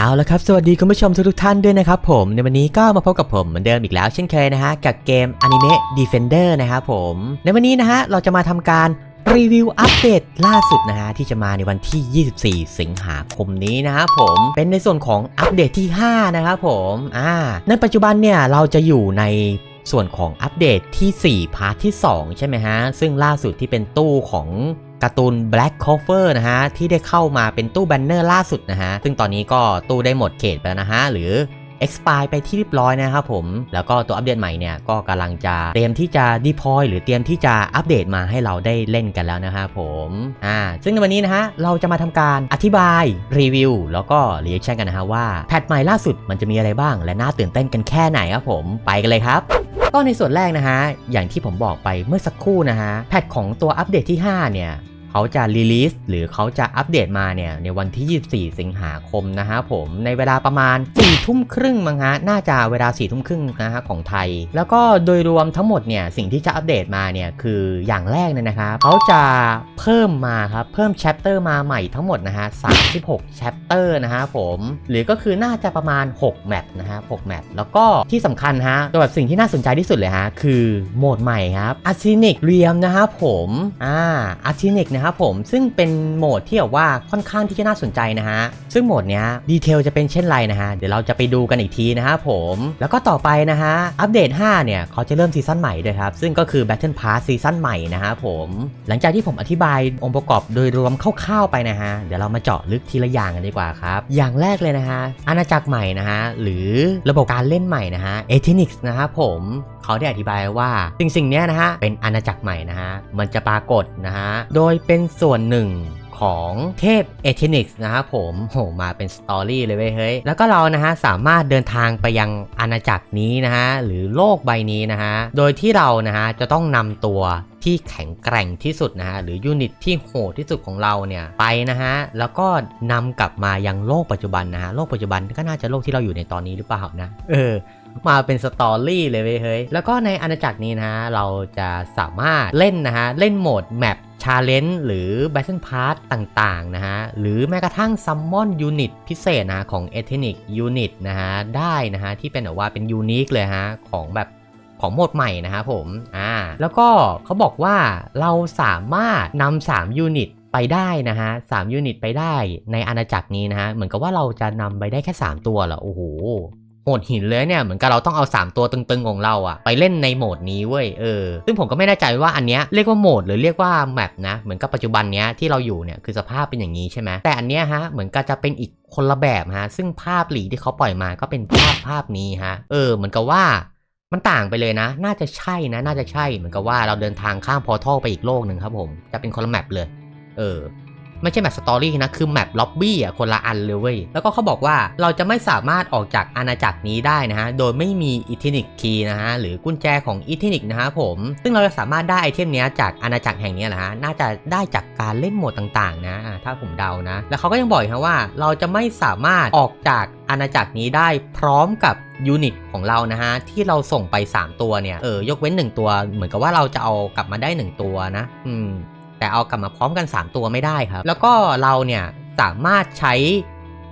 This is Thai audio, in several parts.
เอาละครับ สวัสดีคุณผู้ชมทุกท่านด้วยนะครับผม ในวันนี้ก็มาพบกับผมเหมือนเดิมอีกแล้วเช่นเคยนะฮะ กับเกม Anime Defender นะครับผม ในวันนี้นะฮะ เราจะมาทำการรีวิวอัปเดตล่าสุดนะฮะ ที่จะมาในวันที่ 24 สิงหาคมนี้นะครับผมเป็นในส่วนของอัปเดตที่ 5 นะครับผมอ่าในปัจจุบันเนี่ยเราจะอยู่ใน ส่วนของอัปเดตที่ 4 พาร์ทที่ 2 ใช่ไหมฮะ ซึ่งล่าสุดที่เป็นตู้ของการ์ตูน Black Cover นะฮะ ที่ได้เข้ามาเป็นตู้แบนเนอร์ล่าสุดนะฮะ ซึ่งตอนนี้ก็ตู้ได้หมดเขตไปแล้วนะฮะ หรือ expire ไปที่เรียบร้อยนะครับผม แล้วก็ตัวอัปเดตใหม่เนี่ยก็กำลังจะเตรียมที่จะ deploy หรือเตรียมที่จะอัปเดตมาให้เราได้เล่นกันแล้วนะครับผมอ่าซึ่งในวันนี้นะฮะเราจะมาทำการอธิบายรีวิวแล้วก็ reaction กันนะฮะว่าแพทใหม่ล่าสุดมันจะมีอะไรบ้าง และน่าตื่นเต้นกันแค่ไหนครับผมไปกันเลยครับก็ในส่วนแรกนะฮะอย่างที่ผมบอกไปเมื่อสักครู่นะฮะแพทของตัวอัปเดตที่ 5 เนี่ย เขาจะรีลีสหรือเขาจะอัปเดตมาเนี่ยในวันที่ 24 สิงหาคมนะฮะผมในเวลาประมาณ4ทุ่มครึ่งมั้งฮะน่าจะเวลา4ทุ่มครึ่งนะฮะของไทย แล้วก็โดยรวมทั้งหมดเนี่ยสิ่งที่จะอัปเดตมาเนี่ยคืออย่างแรกเนี่ยนะครับเขาจะเพิ่มมาครับเพิ่มแชปเตอร์มาใหม่ทั้งหมดนะฮะ36แชปเตอร์นะฮะผมหรือก็คือน่าจะประมาณ 6 แมปนะฮะ6แมปแล้วก็ที่สำคัญฮะตัวแบบสิ่งที่น่าสนใจที่สุดเลยฮะคือโหมดใหม่ครับ a r s e n i c Realm นะครับผมอ่า a r s e n i c นะครับผมซึ่งเป็นโหมดที่แบบว่าค่อนข้างที่จะน่าสนใจนะฮะซึ่งโหมดเนี้ยดีเทลจะเป็นเช่นไรนะฮะเดี๋ยวเราจะไปดูกันอีกทีนะฮะผมแล้วก็ต่อไปนะฮะอัปเดต 5 เนี่ยเขาจะเริ่มซีซั่นใหม่ด้วยครับซึ่งก็คือ Battle Pass ซีซั่นใหม่นะฮะผมหลังจากที่ผมอธิบายองค์ประกอบโดยรวมคร่าวๆไปนะฮะเดี๋ยวเรามาเจาะลึกทีละอย่างกันดีกว่าครับอย่างแรกเลยนะฮะอาณาจักรใหม่นะฮะหรือระบบการเล่นใหม่นะฮะ e t h n i x นะฮะผมเขาได้อธิบายว่าสิ่งสิ่งนี้นะฮะเป็นอาณาจักรใหม่นะฮะมันจะปรากฏนะฮะโดยเป็นส่วนหนึ่งของเทพเอเทนิกส์นะครับผมโหมาเป็นสตอรี่เลยเว้ยเฮ้ย แล้วก็เรานะฮะสามารถเดินทางไปยังอาณาจักรนี้นะฮะหรือโลกใบนี้นะฮะ โดยที่เรานะฮะจะต้องนำตัว ที่แข็งแกร่งที่สุดนะฮะหรือยูนิตที่โหดที่สุดของเราเนี่ยไปนะฮะแล้วก็นำกลับมายังโลกปัจจุบันนะฮะโลกปัจจุบันก็น่าจะโลกที่เราอยู่ในตอนนี้หรือเปล่านะเออมาเป็นสตอรี่เลยเว้ยเฮ้ย แล้วก็ในอาณาจักรนี้นะฮะ เราจะสามารถเล่นนะฮะ เล่นโหมดแมปชาเลนจ์หรือ Battle Pass ต่างๆนะฮะ หรือแม้กระทั่ง Summon Unit พิเศษนะของ Ethnic Unit นะฮะ ได้นะฮะ ที่เป็นแบบว่าเป็นยูนิคเลยฮะ ของแบบ ของโหมดใหม่นะฮะผมอ่าแล้วก็เขาบอกว่าเราสามารถนำ3ยูนิตไปได้นะฮะ3ยูนิตไปได้ในอาณาจักรนี้นะฮะ เหมือนกับว่าเราจะนำไปได้แค่ 3 ตัวเหรอ โอ้โห โหดหินเลยเนี่ย เหมือนกับเราต้องเอา 3 ตัวตึงๆ ของเราอะไปเล่นในโหมดนี้เว้ย เออ ซึ่งผมก็ไม่แน่ใจว่าอันเนี้ยเรียกว่าโหมดหรือเรียกว่าแมปนะ เหมือนกับปัจจุบันเนี้ยที่เราอยู่เนี่ยคือสภาพเป็นอย่างนี้ใช่ไหม แต่อันเนี้ยฮะ เหมือนกับจะเป็นอีกคนละแบบฮะ ซึ่งภาพหลีที่เขาปล่อยมาก็เป็นภาพภาพนี้ฮะ เออ เหมือนกับว่า มันต่างไปเลยนะ น่าจะใช่นะ น่าจะใช่ เหมือนกับว่าเราเดินทางข้ามพอร์ทัลไปอีกโลกหนึ่งครับผม จะเป็นคนละแมปเลย เออ ไม่ใช่แมปสตอรี่นะ คือแมปล็อบบี้อะ คนละอันเลยเว้ย แล้วก็เขาบอกว่าเราจะไม่สามารถออกจากอาณาจักรนี้ได้นะฮะ โดยไม่มีอิท n นิกคีย์นะฮะ หรือกุญแจของอิท n นิกนะฮะผม ซึ่งเราจะสามารถได้ไอเทมเนี้ยจากอาณาจักรแห่งนี้ยนะฮะ น่าจะได้จากการเล่นโหมดต่างๆ นะ ถ้าผมเดานะ แล้วเขาก็ยังบอกอีกว่า เราจะไม่สามารถออกจาก อาณาจักรนี้ได้พร้อมกับยูนิตของเรานะฮะที่เราส่งไป 3 ตัวเนี่ยเออยกเว้น 1 ตัว เหมือนกับว่าเราจะเอากลับมาได้ 1 ตัวนะ อืมแต่เอากลับมาพร้อมกัน 3 ตัวไม่ได้ครับ แล้วก็เราเนี่ยสามารถใช้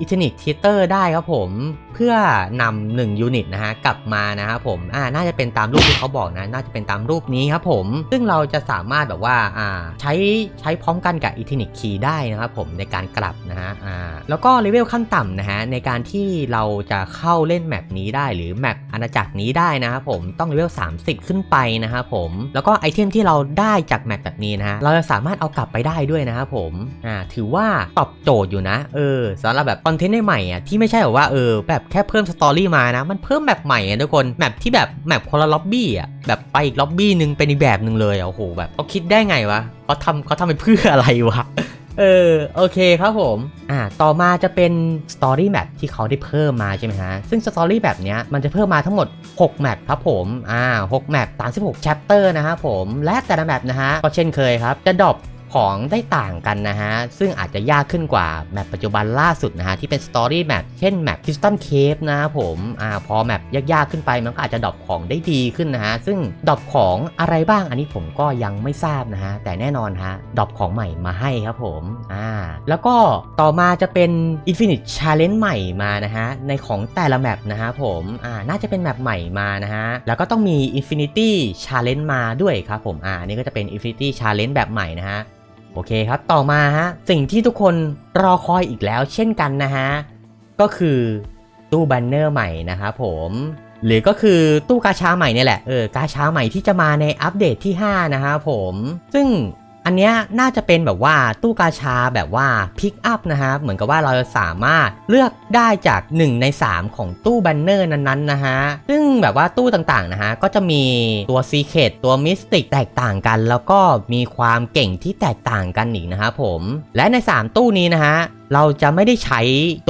อิทนิกทิเตอร์ได้ครับผมเพื่อนำ1ยูนิตนะฮะกลับมานะครับผมอ่าน่าจะเป็นตามรูปที่เขาบอกนะน่าจะเป็นตามรูปนี้ครับผม ซึ่งเราจะสามารถแบบว่าอ่าใช้ใช้พร้อมกันกับอิทนิกคีย์ได้นะครับผมในการกลับนะฮะอ่าแล้วก็เลเวลขั้นต่ำนะฮะในการที่เราจะเข้าเล่นแมปนี้ได้หรือแมปอาณาจักรนี้ได้นะครับผมต้องเลเวล30 ขึ้นไปนะครับผมแล้วก็ไอเทมที่เราได้จากแมปแบบนี้นะฮะเราจะสามารถเอากลับไปได้ด้วยนะครับผมอ่าถือว่าตอบโจทย์อยู่นะเออสำหรับแบบอนเทนต์ใหม่ๆอะที่ไม่ใช่แบบว่าเออแบบแค่เพิ่มสตอรี่มานะ มันเพิ่มแบบใหม่อะทุกคนแมปที่แบบแมปคนละล็อบบี้อะแบบไปอีกล็อบบี้หนึ่งเป็นอีกแบบหนึ่งเลยอะโอ้โหแบบเขาคิดได้ไงวะเขาทำเขาทำไปเพื่ออะไรวะเออโอเคครับผมอ่าต่อมาจะเป็น Story Map ที่เขาได้เพิ่มมาใช่ไหมฮะ ซึ่ง Story แบบเนี้ยมันจะเพิ่มมาทั้งหมด 6 แมปครับผมอ่า6แมป36 chapter นะครับผมและแต่ละแมปนะฮะก็เช่นเคยครับจะดรอป ของได้ต่างกันนะฮะ ซึ่งอาจจะยากขึ้นกว่าแมปปัจจุบันล่าสุดนะฮะ ที่เป็นสตอรี่แมปเช่นแมป Crystal Cave นะครับผมอ่าพอแมปยากๆขึ้นไปมันก็อาจจะดรอปของได้ดีขึ้นนะฮะ ซึ่งดรอปของอะไรบ้างอันนี้ผมก็ยังไม่ทราบนะฮะ แต่แน่นอนฮะดรอปของใหม่มาให้ครับผมอ่าแล้วก็ต่อมาจะเป็น Infinite Challenge ใหม่มานะฮะ ในของแต่ละแมปนะฮะผมอ่าน่าจะเป็นแมปใหม่มานะฮะ แล้วก็ต้องมี Infinity Challenge มาด้วยครับผมอ่านนี่ก็จะเป็น Infinity Challenge แบบใหม่นะฮะ โอเคครับ ต่อมาฮะ สิ่งที่ทุกคนรอคอยอีกแล้วเช่นกันนะฮะ ก็คือตู้แบนเนอร์ใหม่นะครับผม หรือก็คือตู้กาชาใหม่เนี่ยแหละ เออ กาชาใหม่ที่จะมาในอัปเดตที่ 5 นะฮะผม ซึ่ง อันเนี้ยน่าจะเป็นแบบว่าตู้กาชาแบบว่าพิกอัพนะฮะเหมือนกับว่าเราจะสามารถเลือกได้จาก 1 ใน 3 ของตู้แบนเนอร์นั้นๆนะฮะซึ่งแบบว่าตู้ต่างๆนะฮะก็จะมีตัวซีเคตตัวมิสติกแตกต่างกัน แล้วก็มีความเก่งที่แตกต่างกันอีกนะครับผม และใน 3 ตู้นี้นะฮะ เราจะไม่ได้ใช้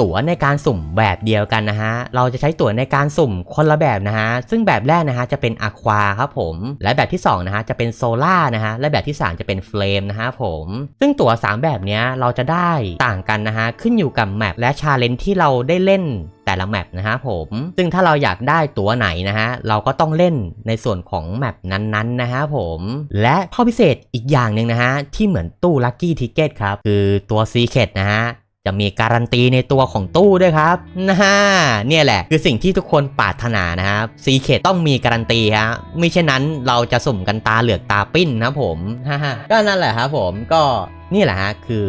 ตั๋วในการสุ่มแบบเดียวกันนะฮะ เราจะใช้ตั๋วในการสุ่มคนละแบบนะฮะ ซึ่งแบบแรกนะฮะจะเป็นอะควาครับผม และแบบที่2นะฮะจะเป็นโซล่านะฮะ และแบบที่ 3 จะเป็นเฟลมนะฮะผม ซึ่งตั๋ว 3 แบบนี้เราจะได้ต่างกันนะฮะ ขึ้นอยู่กับแมปและชาเลนจ์ที่เราได้เล่นแต่ละแมปนะฮะผม ซึ่งถ้าเราอยากได้ตั๋วไหนนะฮะ เราก็ต้องเล่นในส่วนของแมปนั้นๆนะฮะผม และข้อพิเศษอีกอย่างหนึ่งนะฮะ ที่เหมือนตู้ลัคกี้ทิเกตครับ คือตัวซีเคตนะฮะ จะมีการันตีในตัวของตู้ด้วยครับนะฮะเนี่ยแหละคือสิ่งที่ทุกคนปรารถนานะครับซีเคตต้องมีการันตีฮะไม่เช่นนั้นเราจะสุ่มกันตาเหลือกตาปิ้นนะผมฮ่าๆก็นั่นแหละครับผมก็นี่แหละฮะคือ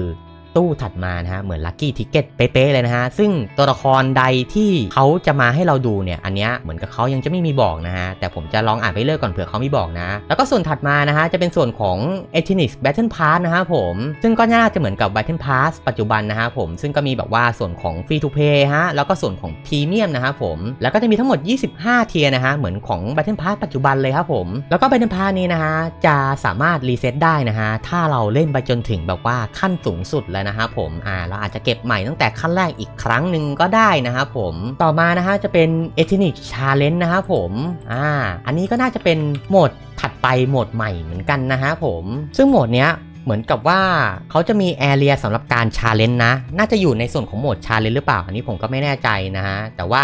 ตู้ถัดมานะฮะเหมือนลัคกี้ทิกเก็ตเป๊ะๆเลยนะฮะซึ่งตัวละครใดที่เขาจะมาให้เราดูเนี่ยอันเนี้ยเหมือนกับเขายังจะไม่มีบอกนะฮะแต่ผมจะลองอ่านไปเรื่อยก่อนเผื่อเขามีบอกนะ แล้วก็ส่วนถัดมานะฮะจะเป็นส่วนของ e t h n i c Battle Pass นะฮะผมซึ่งก็น่าจะเหมือนกับ Battle Pass ปัจจุบันนะฮะผมซึ่งก็มีแบบว่าส่วนของ Free to Play ฮะแล้วก็ส่วนของ Premium นะฮะผมแล้วก็จะมีทั้งหมด 25 เทียร์นะฮะเหมือนของ Battle Pass ปัจจุบันเลยครับผมแล้วก็ Battle Pass นี้นะฮะจะสามารถรีเซ็ตได้นะฮะถ้าเราเล่นไปจนถึงแบบว่าขั้นสูงสุดแล้วนะฮะผมอ่าเราอาจจะเก็บใหม่ตั้งแต่ขั้นแรกอีกครั้งหนึ่งก็ได้นะฮะผมต่อมานะฮะจะเป็น Ethnic Challenge นะฮะผมอ่าอันนี้ก็น่าจะเป็นโหมดถัดไปโหมดใหม่เหมือนกันนะฮะผมซึ่งโหมดเนี้ยเหมือนกับว่าเขาจะมีแอเรียสำหรับการชาเลนจ์นะ น่าจะอยู่ในส่วนของโหมดชาเลนจ์หรือเปล่า อันนี้ผมก็ไม่แน่ใจนะฮะ แต่ว่า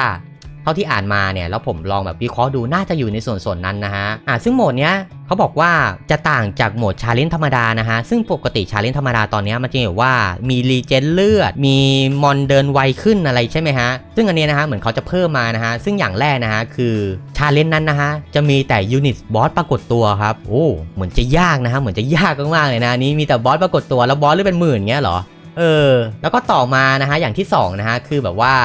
เท่าที่อ่านมาเนี่ยแล้วผมลองแบบวิเคราะห์ดูน่าจะอยู่ในส่วนส่วนนั้นนะฮะอ่าซึ่งโหมดเนี้ยเขาบอกว่าจะต่างจากโหมดชาเลนจ์ธรรมดานะฮะ ซึ่งปกติชาเลนจ์ธรรมดาตอนเนี้ยมันจะอยู่ว่ามีรีเจนเลือด มีมอนเดินไวขึ้นอะไรใช่ไหมฮะ ซึ่งอันเนี้ยนะฮะ เหมือนเขาจะเพิ่มมานะฮะ ซึ่งอย่างแรกนะฮะ คือชาเลนจ์นั้นนะฮะ จะมีแต่ยูนิตบอสปรากฏตัวครับ โอ้เหมือนจะยากนะฮะ เหมือนจะยากมากๆเลยนะนี้มีแต่บอสปรากฏตัวแล้วบอสหรือเป็นหมื่นเงี้ยเหรอเออ แล้วก็ต่อมานะฮะอย่างที่สองนะฮะคือแบบว่า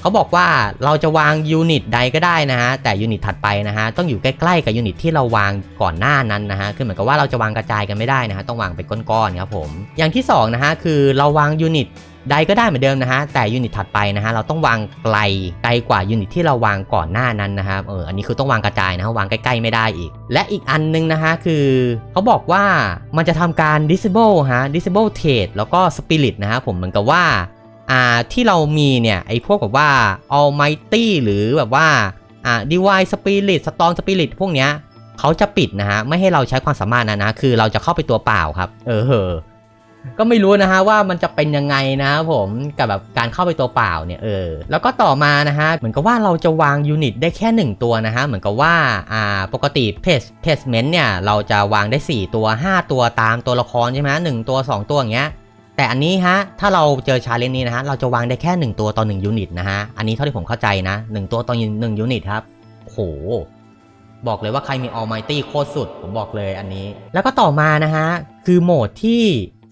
เขาบอกว่าเราจะวางยูนิตใดก็ได้นะฮะแต่ยูนิตถัดไปนะฮะต้องอยู่ใกล้ๆกับยูนิตที่เราวางก่อนหน้านั้นนะฮะคือเหมือนกับว่าเราจะวางกระจายกันไม่ได้นะฮะต้องวางเป็นก้อนๆครับผมอย่างที่สองนะฮะคือเราวางยูนิตใดก็ได้เหมือนเดิมนะฮะแต่ยูนิตถัดไปนะฮะเราต้องวางไกลไกลกว่ายูนิตที่เราวางก่อนหน้านั้นนะครับเอออันนี้คือต้องวางกระจายนะฮะวางใกล้ๆไม่ได้อีก และอีกอันนึงนะฮะคือเขาบอกว่ามันจะทำการ disable ฮะ disable trade แล้วก็ spirit นะฮะผมเหมือนกับว่า อ่าที่เรามีเนี่ยไอ้พวกแบบว่า almighty หรือแบบว่าอ่า divine spirit storm spirit พวกเนี้ยเขาจะปิดนะฮะไม่ให้เราใช้ความสามารถนะนะคือเราจะเข้าไปตัวเปล่าครับ เออเหอก็ไม่รู้นะฮะว่ามันจะเป็นยังไงนะผมกับแบบการเข้าไปตัวเปล่าเนี่ยเออแล้วก็ต่อมานะฮะเหมือนกับว่าเราจะวางยูนิตได้แค่ 1 ตัวนะฮะเหมือนกับว่าอ่าปกติเพจเพจเมนต์เนี่ยเราจะวางได้ 4 ตัว 5 ตัวตามตัวละครใช่ไหมหนึ่งตัว 2 ตัวอย่างเงี้ย แต่อันนี้ฮะ ถ้าเราเจอชาเลนจ์นี้นะฮะ เราจะวางได้แค่ 1 ตัวต่อ1ยูนิตนะฮะ อันนี้เท่าที่ผมเข้าใจนะ 1 ตัวต่อ1ยูนิตครับ โห บอกเลยว่าใครมี Almighty โคตรสุด ผมบอกเลยอันนี้ แล้วก็ต่อมานะฮะ คือโหมดที่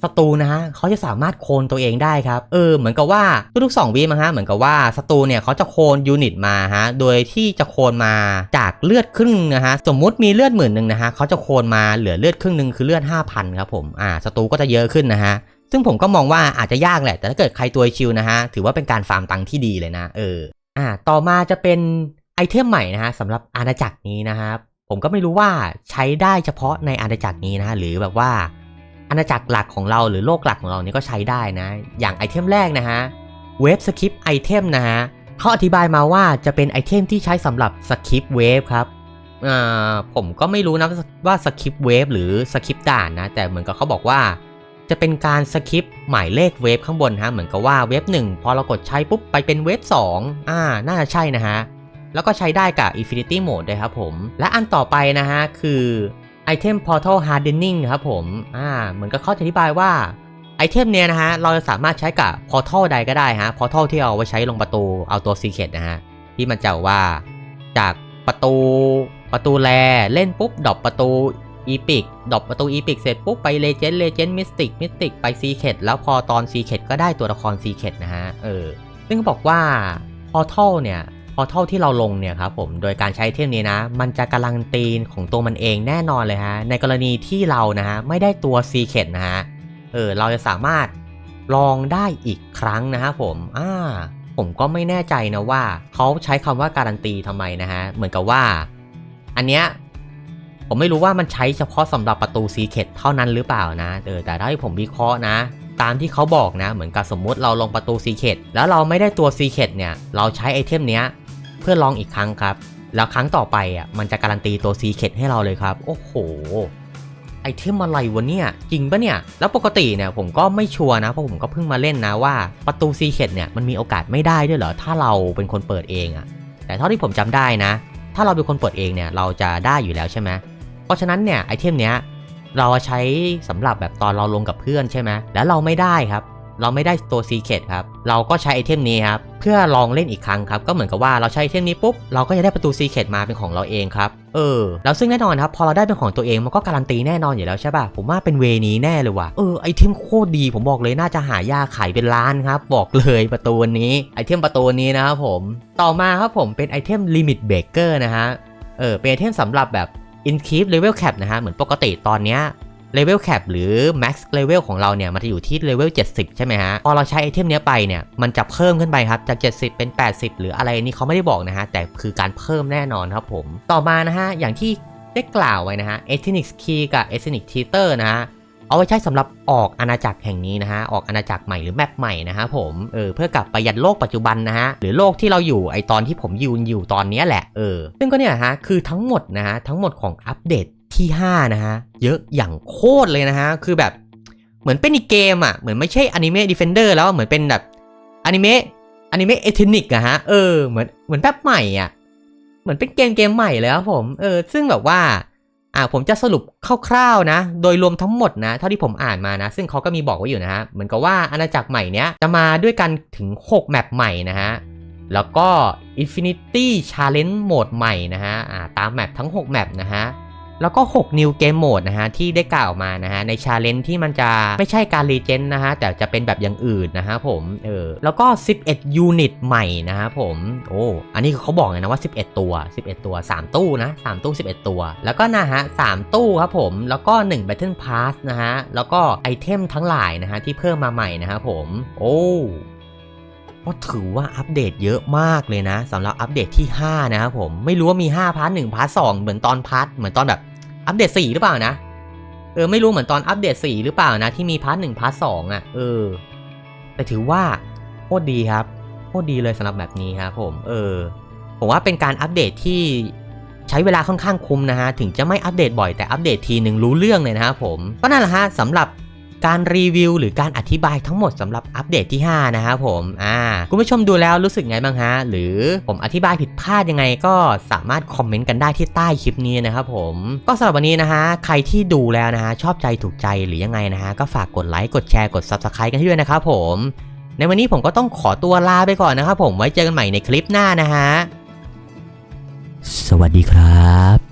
ศัตรูนะฮะเขาจะสามารถโคลนตัวเองได้ครับ เออ เหมือนกับว่าทุกๆ2วิมาฮะ เหมือนกับว่าศัตรูเนี่ยเขาจะโคลนยูนิตมาฮะ โดยที่จะโคลนมาจากเลือดครึ่งนะฮะ สมมุติมีเลือดหมื่นหนึ่งนะฮะเขาจะโคลนมาเหลือเลือดครึ่งหนึ่งคือเลือด 5,000 ครับผม อ่า ศัตรูก็จะเยอะขึ้นนะฮะ ซึ่งผมก็มองว่าอาจจะยากแหละ แต่ถ้าเกิดใครตัวชิวนะฮะ ถือว่าเป็นการฟาร์มตังค์ที่ดีเลยนะ เออ อ่า ต่อมาจะเป็นไอเทมใหม่นะฮะสำหรับอาณาจักรนี้นะครับ ผมก็ไม่รู้ว่าใช้ได้เฉพาะในอาณาจักรนี้นะฮะหรือแบบว่าอาณาจักรหลักของเราหรือโลกหลักของเรานี่ก็ใช้ได้นะ อย่างไอเทมแรกนะฮะ เวฟสคริปไอเทมนะฮะเขาอธิบายมาว่าจะเป็นไอเทมที่ใช้สำหรับสคริปเวฟครับอ่าผมก็ไม่รู้นะว่าสคริปเวฟหรือสคริปด่านนะ แต่เหมือนกับเขาบอกว่า จะเป็นการสคิปหมายเลขเวฟข้างบนฮะ เหมือนกับว่าเวฟ1 พอเรากดใช้ปุ๊บไปเป็นเวฟ2อ่า น่าจะใช่นะฮะ แล้วก็ใช้ได้กับ Infinity Mode ด้วยครับผม และอันต่อไปนะฮะ คือ Item Portal Hardening ครับผม อ่า เหมือนกับเขาจะอธิบายว่าไอเทมเนี้ยนะฮะ เราจะสามารถใช้กับ Portal ใดก็ได้ฮะ Portal ที่เอาไว้ใช้ลงประตู เอาตัว Secret นะฮะ ที่มันจะว่าจากประตูประตูแลเล่นปุ๊บดรอปประตู อีพิกดอปประตูอีพิกเสร็จปุ๊บไปเลเจนด์เลเจนด์มิสติกมิสติกไปซีเคดแล้วพอตอนซีเคดก็ได้ตัวละครซีเคดนะฮะ เออ ซึ่งบอกว่าพอทัลเนี่ยพอเทัลที่เราลงเนี่ยครับผมโดยการใช้เทมนี้นะ มันจะการันตีนของตัวมันเองแน่นอนเลยฮะ ในกรณีที่เรานะฮะไม่ได้ตัวซีเคดนะฮะ เออเราจะสามารถลองได้อีกครั้งนะฮะผม อ่า ผมก็ไม่แน่ใจนะว่าเขาใช้คำว่าการันตีทำไมนะฮะ เหมือนกับว่า อันเนี้ย ผมไม่รู้ว่ามันใช้เฉพาะสำหรับประตูซีเคดเท่านั้นหรือเปล่านะเออแต่ถ้าผมวิเคราะห์นะตามที่เขาบอกนะ เหมือนกับสมมุติเราลงประตูซีเคดแล้วเราไม่ได้ตัวซีเคดเนี่ย เราใช้ไอเทมเนี้ยเพื่อลองอีกครั้งครับ แล้วครั้งต่อไปอะมันจะการันตีตัวซีเคดให้เราเลยครับ โอ้โห ไอเทมอะไรวะเนี่ย จริงปะเนี่ย แล้วปกติเนี่ยผมก็ไม่ชัวร์นะ เพราะผมก็เพิ่งมาเล่นนะว่าประตูซีเคดเนี่ยมันมีโอกาสไม่ได้ด้วยเหรอ ถ้าเราเป็นคนเปิดเองอะแต่เท่าที่ผมจำได้นะ ถ้าเราเป็นคนเปิดเองเนี่ยเราจะได้อยู่แล้วใช่ไหม เพราะฉะนั้นเนี่ยไอเทมเนี้ยเราใช้สำหรับแบบตอนเราลงกับเพื่อนใช่ไหมแล้วเราไม่ได้ครับ เราไม่ได้ตัวซีเคดครับ เราก็ใช้ไอเทมนี้ครับ เพื่อลองเล่นอีกครั้งครับ ก็เหมือนกับว่าเราใช้ไอเทมนี้ปุ๊บ เราก็จะได้ประตูซีเคดมาเป็นของเราเองครับ เออ แล้วซึ่งแน่นอนครับ พอเราได้เป็นของตัวเองมันก็การันตีแน่นอนอยู่แล้วใช่ป่ะ ผมว่าเป็นเวนี้แน่เลยว่ะ เออ ไอเทมโคตรดี ผมบอกเลยน่าจะหายากขายเป็นล้านครับ บอกเลยประตูนี้ ไอเทมประตูนี้นะครับผม ต่อมาครับผมเป็นไอเทม Limit Breaker นะฮะ เออ เป็นไอเทมสำหรับแบบ Increase Level Cap นะฮะเหมือนปกติตอนเนี้ยเลเวลแคปหรือ Max Level ของเราเนี่ยมันจะอยู่ที่เลเวล70 ใช่ไหมฮะ พอเราใช้ไอเทมเนี้ยไปเนี่ยมันจะเพิ่มขึ้นไปครับจาก 70 เป็น 80 หรืออะไรนี่เขาไม่ได้บอกนะฮะ แต่คือการเพิ่มแน่นอนครับผม ต่อมานะฮะ อย่างที่ได้กล่าวไว้นะฮะ Ethnic Key กับ Ethnic Theater นะฮะ เอาไว้ใช้สำหรับออกอาณาจักรแห่งนี้นะฮะออกอาณาจักรใหม่หรือแมปใหม่นะฮะผมเออเพื่อกลับไปยันโลกปัจจุบันนะฮะหรือโลกที่เราอยู่ไอตอนที่ผมยืนอยู่ตอนนี้แหละเออซึ่งก็เนี่ยฮะคือทั้งหมดนะฮะทั้งหมดของอัปเดตที่5นะฮะเยอะอย่างโคตรเลยนะฮะคือแบบเหมือนเป็นอีกเกมอะเหมือนไม่ใช่อนิเมะดิเฟนเดอร์แล้วเหมือนเป็นแบบอนิเมะอนิเมะเอทนิกอะฮะเออเหมือนเหมือนแบบใหม่อะเหมือนเป็นเกมเกมใหม่เลยครับผมเออซึ่งแบบว่า อ่าผมจะสรุปคร่าวๆนะ โดยรวมทั้งหมดนะ เท่าที่ผมอ่านมานะ ซึ่งเขาก็มีบอกไว้อยู่นะฮะ เหมือนกับว่าอาณาจักรใหม่เนี้ยจะมาด้วยกันถึง 6 แมปใหม่นะฮะ แล้วก็ Infinity Challenge โหมดใหม่นะฮะ อ่า ตามแมปทั้ง 6 แมปนะฮะ แล้วก็ 6 New Game Mode นะฮะที่ได้กล่าวมานะฮะใน Challenge ที่มันจะไม่ใช่การรีเจนนะฮะแต่จะเป็นแบบอย่างอื่นนะฮะผมเออแล้วก็ 11 Unit ใหม่นะฮะผมโอ้อันนี้เขาบอกเลยนะว่า 11 ตัว 11 ตัว 3 ตู้นะ 3 ตู้ 11 ตัว แล้วก็นะฮะ 3 ตู้ครับผม แล้วก็1 Battle Pass นะฮะแล้วก็ไอเทมทั้งหลายนะฮะที่เพิ่มมาใหม่นะฮะผมโอ้ก็ถือว่าอัปเดตเยอะมากเลยนะสำหรับอัปเดตที่ 5 นะครับผมไม่รู้ว่ามี 5 พาร์ท1พาร์ท2เหมือนตอนพาร์ทเหมือนตอนแบบ อัปเดต4หรือเปล่านะ เออไม่รู้เหมือนตอนอัปเดต4หรือเปล่านะ ที่มีพาร์ท1พาร์ทสอะเออ แต่ถือว่าโคตรดีครับโคตรดีเลยสำหรับแบบนี้ครับผม เออ ผมว่าเป็นการอัปเดตที่ใช้เวลาค่อนข้างคุ้มนะฮะ ถึงจะไม่อัปเดตบ่อยแต่อัปเดตทีหนึ่งรู้เรื่องเลยนะครับผม ก็นั่นแหละฮะสำหรับ การรีวิวหรือการอธิบายทั้งหมดสำหรับอัปเดตที่ 5 นะครับผมอ่าคุณผู้ชมดูแล้วรู้สึกไงบ้างฮะ หรือผมอธิบายผิดพลาดยังไงก็สามารถคอมเมนต์กันได้ที่ใต้คลิปนี้นะครับผมก็สำหรับวันนี้นะฮะใครที่ดูแล้วนะฮะชอบใจถูกใจหรือยังไงนะฮะก็ฝากกดไลค์กดแชร์กด Subscribe กันด้วยนะครับผมในวันนี้ผมก็ต้องขอตัวลาไปก่อนนะครับผมไว้เจอกันใหม่ในคลิปหน้านะฮะ สวัสดีครับ